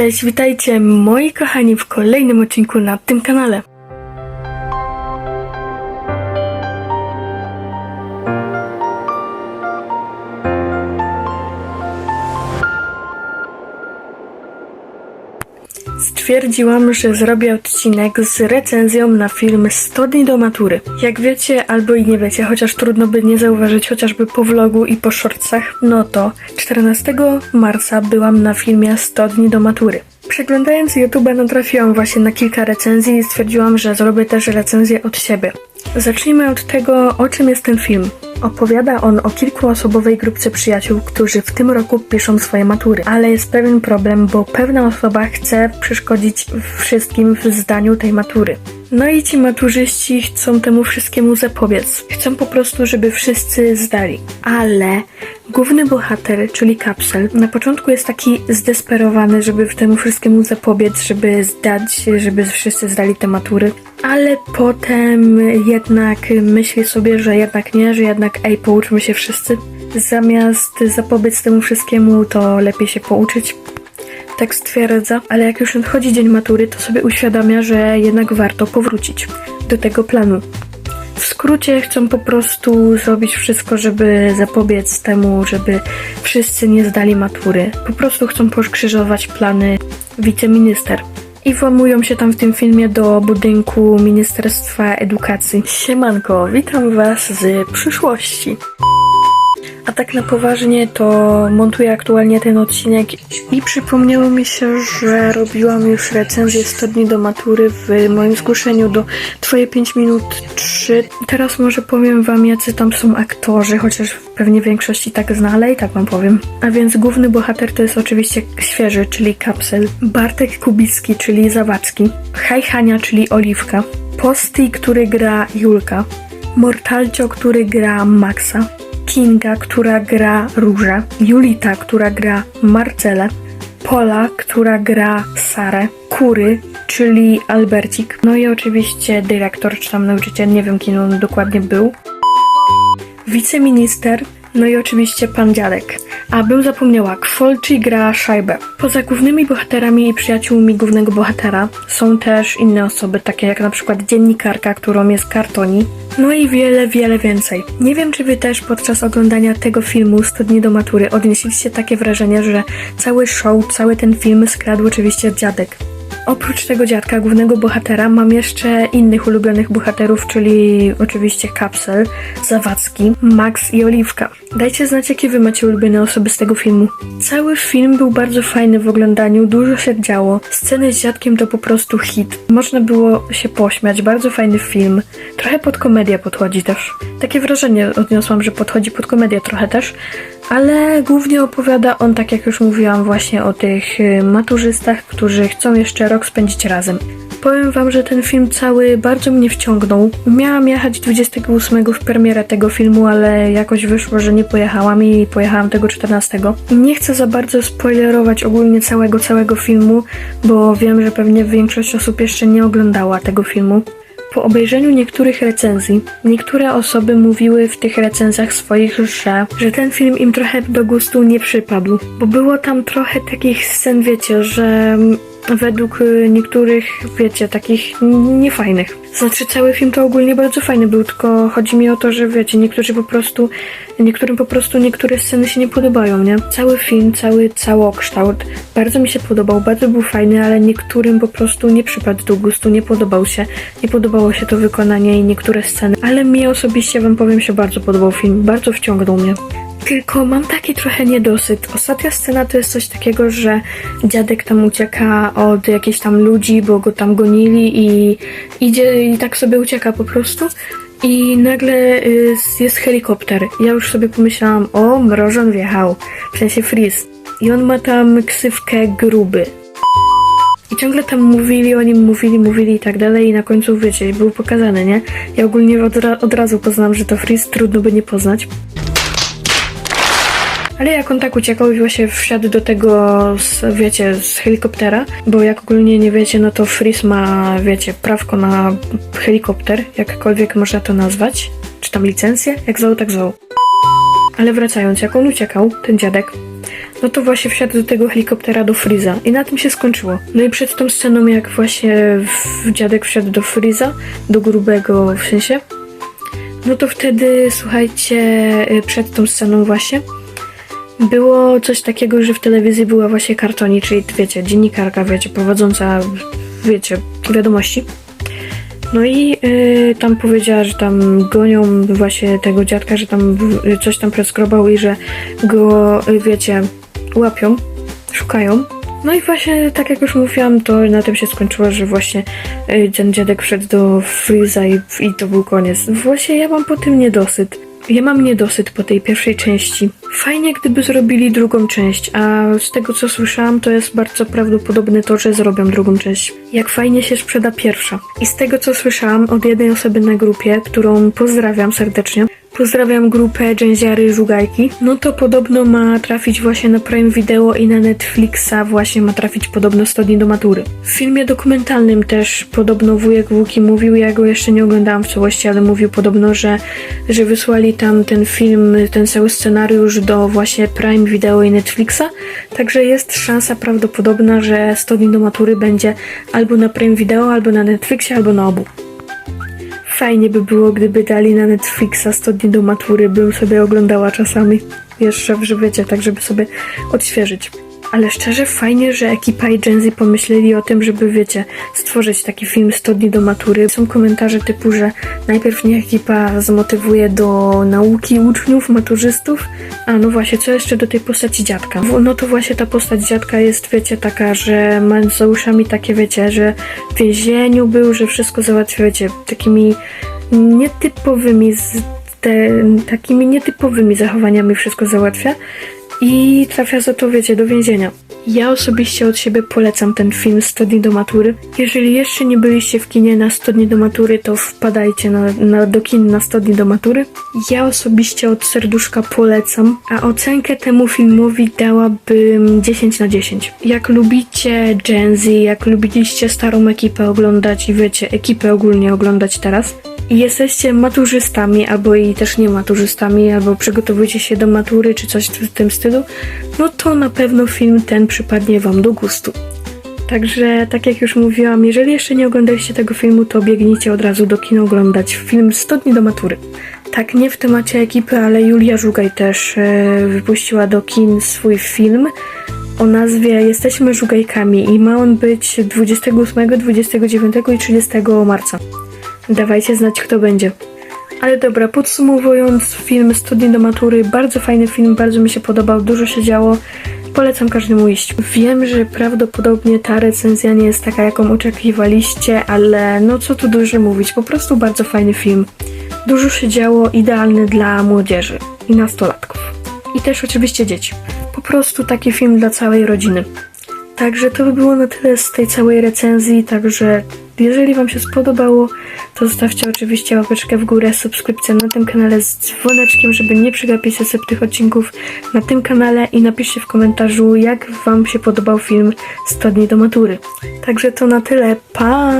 Cześć, witajcie moi kochani w kolejnym odcinku na tym kanale. Stwierdziłam, że zrobię odcinek z recenzją na film 100 dni do matury. Jak wiecie, albo i nie wiecie, chociaż trudno by nie zauważyć chociażby po vlogu i po shortsach, no to 14 marca byłam na filmie 100 dni do matury. Przeglądając YouTube natrafiłam właśnie na kilka recenzji i stwierdziłam, że zrobię też recenzję od siebie. Zacznijmy od tego, o czym jest ten film. Opowiada on o kilkuosobowej grupce przyjaciół, którzy w tym roku piszą swoje matury, ale jest pewien problem, bo pewna osoba chce przeszkodzić wszystkim w zdaniu tej matury. No i ci maturzyści chcą temu wszystkiemu zapobiec. Chcą po prostu, żeby wszyscy zdali. Ale główny bohater, czyli Kapsel, na początku jest taki zdesperowany, żeby temu wszystkiemu zapobiec, żeby zdać, żeby wszyscy zdali te matury. Ale potem jednak myśli sobie, że jednak nie, że jednak ej, pouczmy się wszyscy. Zamiast zapobiec temu wszystkiemu, to lepiej się pouczyć tak stwierdza, ale jak już nadchodzi dzień matury, to sobie uświadamia, że jednak warto powrócić do tego planu. W skrócie chcą po prostu zrobić wszystko, żeby zapobiec temu, żeby wszyscy nie zdali matury. Po prostu chcą pokrzyżować plany wiceminister. I włamują się tam w tym filmie do budynku Ministerstwa Edukacji. Siemanko, witam was z przyszłości. A tak na poważnie to montuję aktualnie ten odcinek i przypomniało mi się, że robiłam już recenzję 100 dni do matury w moim zgłoszeniu do Twoje 5 minut 3. Teraz może powiem wam jacy tam są aktorzy, chociaż pewnie większość i tak zna, i tak wam powiem. A więc główny bohater to jest oczywiście świeży, czyli Kapsel, Bartek Kubicki, czyli Zawadzki, Hajhania, czyli Oliwka, Posty, który gra Julka, Mortalcio, który gra Maxa, Kinga, która gra Różę, Julita, która gra Marcelę, Pola, która gra Sarę, Kury, czyli Albercik, no i oczywiście dyrektor, czy tam nauczyciel, nie wiem kim on dokładnie był, wiceminister, no i oczywiście pan dziadek. A bym zapomniała, Kwolczy gra Szajbę. Poza głównymi bohaterami i przyjaciółmi głównego bohatera są też inne osoby, takie jak na przykład dziennikarka, którą jest Kartoni, no i wiele, wiele więcej. Nie wiem, czy wy też podczas oglądania tego filmu 100 dni do matury odnieśliście takie wrażenie, że cały show, cały ten film skradł oczywiście dziadek. Oprócz tego dziadka, głównego bohatera, mam jeszcze innych ulubionych bohaterów, czyli oczywiście Kapsel, Zawadzki, Max i Oliwka. Dajcie znać, jakie wy macie ulubione osoby z tego filmu. Cały film był bardzo fajny w oglądaniu, dużo się działo. Sceny z dziadkiem to po prostu hit. Można było się pośmiać, bardzo fajny film. Trochę pod komedię podchodzi też. Takie wrażenie odniosłam, że podchodzi pod komedię trochę też, ale głównie opowiada on, tak jak już mówiłam, właśnie o tych y, maturzystach, którzy chcą jeszcze rok spędzić razem. Powiem wam, że ten film cały bardzo mnie wciągnął. Miałam jechać 28 w premierę tego filmu, ale jakoś wyszło, że nie pojechałam i pojechałam tego 14. Nie chcę za bardzo spoilerować ogólnie całego, całego filmu, bo wiem, że pewnie większość osób jeszcze nie oglądała tego filmu. Po obejrzeniu niektórych recenzji, niektóre osoby mówiły w tych recenzjach swoich, że, że ten film im trochę do gustu nie przypadł, bo było tam trochę takich scen, wiecie, że według y, niektórych, wiecie, takich niefajnych. Znaczy cały film to ogólnie bardzo fajny był, tylko chodzi mi o to, że wiecie, niektórzy po prostu, niektórym po prostu niektóre sceny się nie podobają, nie? Cały film, cały całokształt bardzo mi się podobał, bardzo był fajny, ale niektórym po prostu nie przypadł do gustu, nie podobał się, nie podobało się to wykonanie i niektóre sceny, ale mi osobiście wam powiem się bardzo podobał film, bardzo wciągnął mnie. Tylko mam taki trochę niedosyt. Ostatnia scena to jest coś takiego, że dziadek tam ucieka od jakichś tam ludzi, bo go tam gonili i idzie i tak sobie ucieka po prostu. I nagle y, jest helikopter. Ja już sobie pomyślałam, o, mrożon wjechał. W sensie Freeze. I on ma tam ksywkę gruby. I ciągle tam mówili o nim, mówili, mówili i tak dalej i na końcu, wiecie, był pokazany, nie? Ja ogólnie od, ra- od razu poznałam, że to Freeze, trudno by nie poznać. Ale jak on tak uciekał i właśnie wsiadł do tego, z, wiecie, z helikoptera, bo jak ogólnie nie wiecie, no to Freeze ma, wiecie, prawko na helikopter, jakkolwiek można to nazwać, czy tam licencję, jak zwał, tak zwał. Ale wracając, jak on uciekał, ten dziadek, no to właśnie wsiadł do tego helikoptera do Freeza i na tym się skończyło. No i przed tą sceną, jak właśnie dziadek wsiadł do Freeza, do grubego w sensie, no to wtedy, słuchajcie, y, przed tą sceną właśnie było coś takiego, że w telewizji była właśnie kartoni, czyli wiecie, dziennikarka, wiecie, prowadząca, wiecie, wiadomości. No i y, tam powiedziała, że tam gonią właśnie tego dziadka, że tam coś tam preskrobał i że go, y, wiecie, łapią, szukają. No i właśnie, tak jak już mówiłam, to na tym się skończyło, że właśnie y, ten dziadek wszedł do Freeza i, i to był koniec. Właśnie ja mam po tym niedosyt. Ja mam niedosyt po tej pierwszej części. Fajnie, gdyby zrobili drugą część, a z tego co słyszałam, to jest bardzo prawdopodobne to, że zrobią drugą część. Jak fajnie się sprzeda pierwsza. I z tego co słyszałam od jednej osoby na grupie, którą pozdrawiam serdecznie, Pozdrawiam grupę Dżęziary Żugajki. No to podobno ma trafić właśnie na Prime Video i na Netflixa właśnie ma trafić podobno 100 dni do matury. W filmie dokumentalnym też podobno wujek Łuki mówił, ja go jeszcze nie oglądałam w całości, ale mówił podobno, że, że wysłali tam ten film, ten cały scenariusz do właśnie Prime Video i Netflixa, także jest szansa prawdopodobna, że 100 dni do matury będzie albo na Prime Video, albo na Netflixie, albo na obu. Fajnie by było, gdyby dali na Netflixa 100 dni do matury, bym sobie oglądała czasami. Jeszcze w żywiecie, tak żeby sobie odświeżyć. Ale szczerze fajnie, że ekipa i Gen Z pomyśleli o tym, żeby wiecie, stworzyć taki film 100 dni do matury. Są komentarze typu, że najpierw niech ekipa zmotywuje do nauki uczniów, maturzystów. A no właśnie, co jeszcze do tej postaci dziadka? No to właśnie ta postać dziadka jest, wiecie, taka, że ma za uszami takie, wiecie, że w więzieniu był, że wszystko załatwia, wiecie, takimi nietypowymi, z te, takimi nietypowymi zachowaniami wszystko załatwia i trafia za to, wiecie, do więzienia. Ja osobiście od siebie polecam ten film 100 dni do matury. Jeżeli jeszcze nie byliście w kinie na 100 dni do matury, to wpadajcie na, na, do kin na 100 dni do matury. Ja osobiście od serduszka polecam, a ocenkę temu filmowi dałabym 10 na 10. Jak lubicie Gen Z, jak lubiliście starą ekipę oglądać i wiecie, ekipę ogólnie oglądać teraz, jesteście maturzystami, albo i też nie maturzystami, albo przygotowujecie się do matury, czy coś w tym stylu, no to na pewno film ten przypadnie Wam do gustu. Także, tak jak już mówiłam, jeżeli jeszcze nie oglądaliście tego filmu, to biegnijcie od razu do kina oglądać film 100 dni do matury. Tak, nie w temacie ekipy, ale Julia Żugaj też e, wypuściła do kin swój film o nazwie Jesteśmy Żugajkami i ma on być 28, 29 i 30 marca. Dawajcie znać, kto będzie. Ale dobra, podsumowując, film 100 dni do matury, bardzo fajny film, bardzo mi się podobał, dużo się działo. Polecam każdemu iść. Wiem, że prawdopodobnie ta recenzja nie jest taka, jaką oczekiwaliście, ale no co tu dużo mówić, po prostu bardzo fajny film. Dużo się działo, idealny dla młodzieży i nastolatków. I też oczywiście dzieci. Po prostu taki film dla całej rodziny. Także to by było na tyle z tej całej recenzji, także jeżeli Wam się spodobało, to zostawcie oczywiście łapeczkę w górę, subskrypcję na tym kanale z dzwoneczkiem, żeby nie przegapić następnych odcinków na tym kanale i napiszcie w komentarzu, jak Wam się podobał film 100 dni do matury. Także to na tyle, pa!